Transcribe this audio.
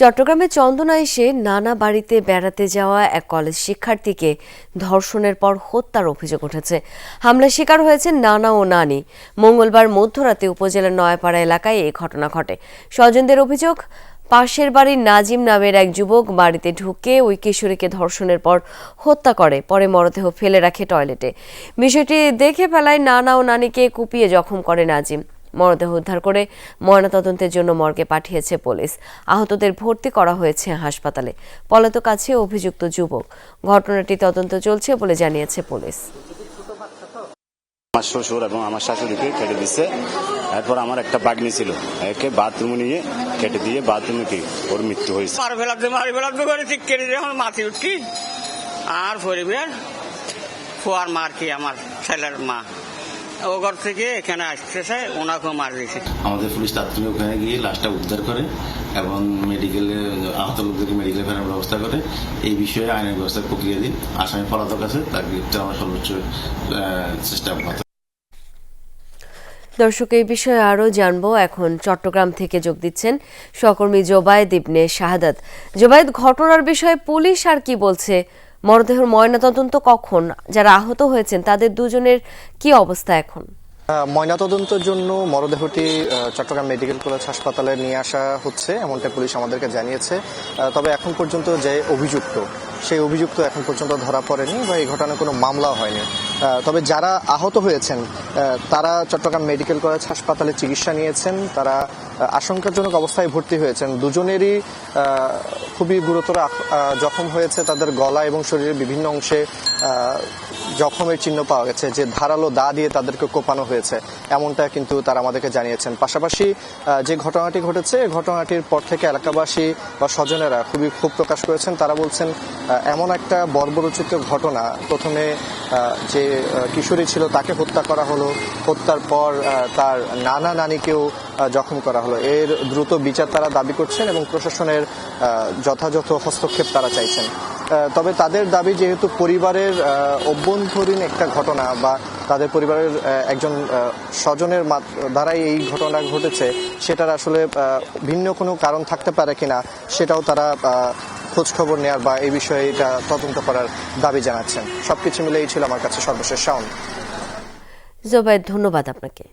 চট্টগ্রামে চন্দনা এসে নানা বাড়িতে বেড়াতে যাওয়া এক কলেজ শিক্ষার্থীকে ধর্ষণের পর হত্যার অভিযোগ উঠেছে। হামলার শিকার হয়েছে নানা ও নানি। মঙ্গলবার মধ্যরাতে উপজেলার নয়াপাড়া এলাকায় এই ঘটনা ঘটে। স্বজনদের অভিযোগ, পাশের বাড়ির নাজিম নামের এক যুবক বাড়িতে ঢুকে ওই কিশোরীকে ধর্ষণের পর হত্যা করে, পরে মরদেহ ফেলে রাখে টয়লেটে। বিষয়টি দেখে ফেলায় নানা ও নানিকে কুপিয়ে জখম করে নাজিম। মরদেহ উদ্ধার করে ময়নাতদন্তের জন্য মর্গে পাঠিয়েছে পুলিশ। আহতদের ভর্তি করা হয়েছে হাসপাতালে। পলাতক আছে অভিযুক্ত যুবক। ঘটনাটি তদন্ত চলছে বলে জানিয়েছে পুলিশ। আমার শ্বশুর এবং আমার শাশুড়িকে কেটে দিচ্ছে এরপর আমার একটা বাগনি ছিল। একে বাথরুমে নিয়ে কেটে দিয়ে বাথরুমে কি ওর মৃত্যু হয়েছে। মার ফেলাতে মারি ফেলাতে করে ঠিক কেটে দিয়ে এখন মাথি উঠকি। আর পরিবার ফুয়ার মার কি আমার ছেলের মা। ও ঘর থেকে এখানে আসতেছে ওনাকেও মার দিয়েছে আমাদের পুলিশ তাৎক্ষণিক ওখানে গিয়ে লাশটা উদ্ধার করে এবং মেডিকেলে আহত লোকদেরকে মেডিকেলে ফেরার ব্যবস্থা করে। এই বিষয়ে আইনের ব্যবস্থা প্রক্রিয়া দিন। আসামি পলাতক আছে তার গ্রেপ্তার আমরা সর্বোচ্চ চেষ্টা অব্যাহত দর্শক এই বিষয়ে আরও জানব। এখন চট্টগ্রাম থেকে যোগ দিচ্ছেন সহকর্মী জোবায়েদ ইবনে শাহাদাত। জোবায়েদ ঘটনার বিষয়ে পুলিশ আর কি বলছে? মরদেহের ময়নাতদন্ত কখন? যারা আহত হয়েছেন, তাদের দুজনের কি অবস্থা এখন? ময়নাতদন্তের জন্য মরদেহটি চট্টগ্রাম মেডিকেল কলেজ হাসপাতালে নিয়ে আসা হচ্ছে এমনটা পুলিশ আমাদেরকে জানিয়েছে। তবে এখন পর্যন্ত যে অভিযুক্ত সেই অভিযুক্ত এখন পর্যন্ত ধরা পড়েনি বা এই ঘটনায় কোনো মামলাও হয়নি। তবে যারা আহত হয়েছেন তারা চট্টগ্রাম মেডিকেল কলেজ হাসপাতালে চিকিৎসা নিয়েছেন। তারা আশঙ্কাজনক অবস্থায় ভর্তি হয়েছেন। দুজনেরই খুবই গুরুতর জখম হয়েছে তাদের গলা এবং শরীরের বিভিন্ন অংশে। জখমের চিহ্ন পাওয়া গেছে, যে ধারালো দা দিয়ে তাদেরকে কোপানো হয়েছে। এমনটা কিন্তু তারা আমাদেরকে জানিয়েছেন। পাশাপাশি যে ঘটনাটি ঘটেছে ঘটনাটির পর থেকে এলাকাবাসী বা স্বজনেরা খুবই ক্ষোভ প্রকাশ করেছেন। তারা বলছেন এমন একটা বর্বরচিত ঘটনা। প্রথমে যে কিশোরী ছিল তাকে হত্যা করা হলো। হত্যার পর তার নানা নানিকেও জখম করা হলো। এর দ্রুত বিচার তারা দাবি করছেন এবং প্রশাসনের যথাযথ হস্তক্ষেপ তারা চাইছেন। তবে তাদের দাবি যেহেতু পরিবারের অভ্যন্তরীণ একটা ঘটনা বা তাদের পরিবারের একজন স্বজনের দ্বারাই এই ঘটনা ঘটেছে, সেটার আসলে ভিন্ন কোনো কারণ থাকতে পারে কিনা, সেটাও তারা খোঁজ খবর নেওয়ার বা এই বিষয়ে এটা তদন্ত করার দাবি জানাচ্ছেন। সবকিছু মিলে এই ছিল আমার কাছে সর্বশেষ সাউন্ড। জোবাই ধন্যবাদ আপনাকে।